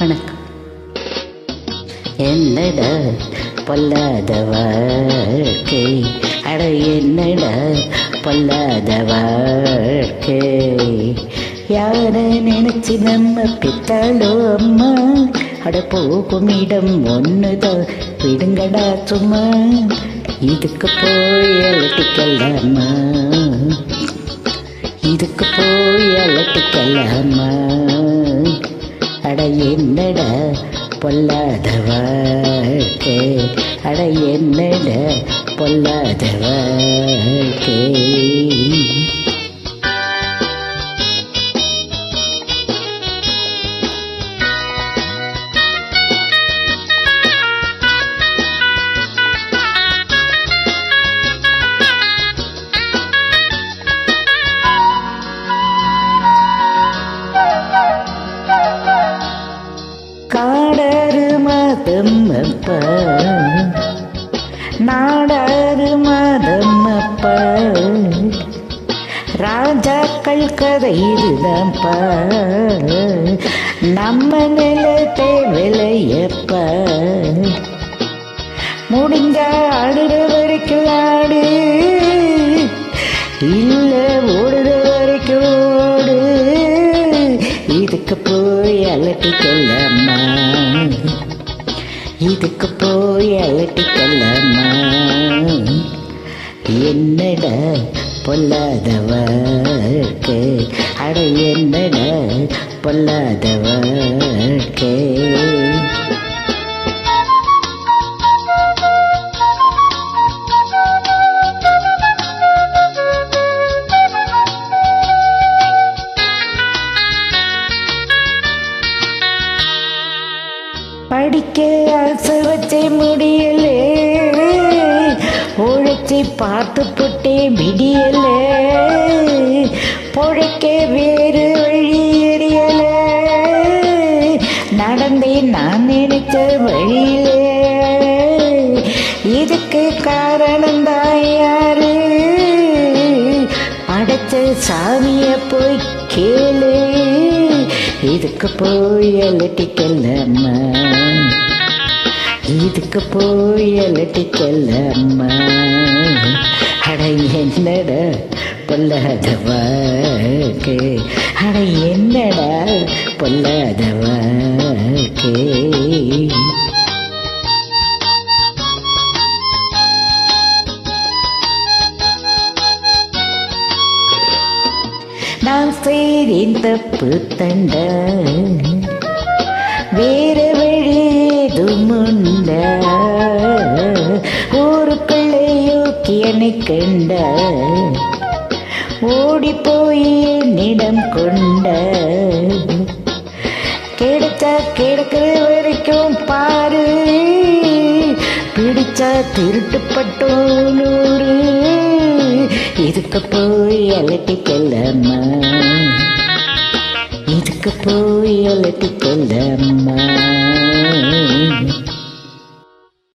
வணக்கம். என்னடா பொல்லாத வாழ்க்கை அட என்னடா பொல்லாத வாழ்க்கை யார நினைச்சு நம்ம பித்தாளோ அம்மா? அட போகும் இடம் ஒன்றுதான் விடுங்கடா சும்மா. இதுக்கு போய் அலட்டிக்கலாமா? இதுக்கு போய் அலட்டிக்கலாமா? அட என்னடா பொல்லாத வாழ்க்கை அட என்னடா பொல்லாத காடாறு மாதம் அப்பா நாடாறு மாதம் அப்பா ராஜாக்கள் கதை இதுதான்ப்பா நம்ம நிலத்தை விலையப்பா முடிஞ்ச ஆடுற வரைக்கும் ஆடு. இல்ல ஓடுற வரைக்கும் ஓடு. இதுக்கு போய் அலட்டிக்கலாமா வீட்டுக்கு போய் அலட்டிக்கலாமா என்னடா பொல்லாதவர்க்கு அட என்னடா பொல்லாத படிக்க ஆசை வச்சே முடியலே. உழைச்சி பார்த்து புட்டே விடியலே பொழைக்க வேறு வழி எரியலே. நடந்தே நான் நினைச்ச வழியிலே. இதுக்கு காரணம் தான் யாரு? அடைச்ச சாமியை போய் கேளு. இதுக்கு போய் அலட்டிக்கலாமா இதுக்கு போய் அலட்டிக்கலாமா அட என்னட பொல்லாத வாழ்க்கை. அட என்னடா பொல்லாத வாழ்க்கை. நான் செய்தேன் தப்பு தண்ட. வேறு வழியேதும் ஏதும் உண்டா ஊருக்குள்ளே யோக்கியனை கண்ட. ஓடி போய் என்னிடம் கொண்ட. கிடைச்சா கிடைக்கிற வரைக்கும் பாரு. பிடிச்சா திருட்டுப்பட்டோம் நூறு இதுக்கு போய் அலட்டிக்கலாமா இதுக்கு போய் அலட்டிக்கலாமா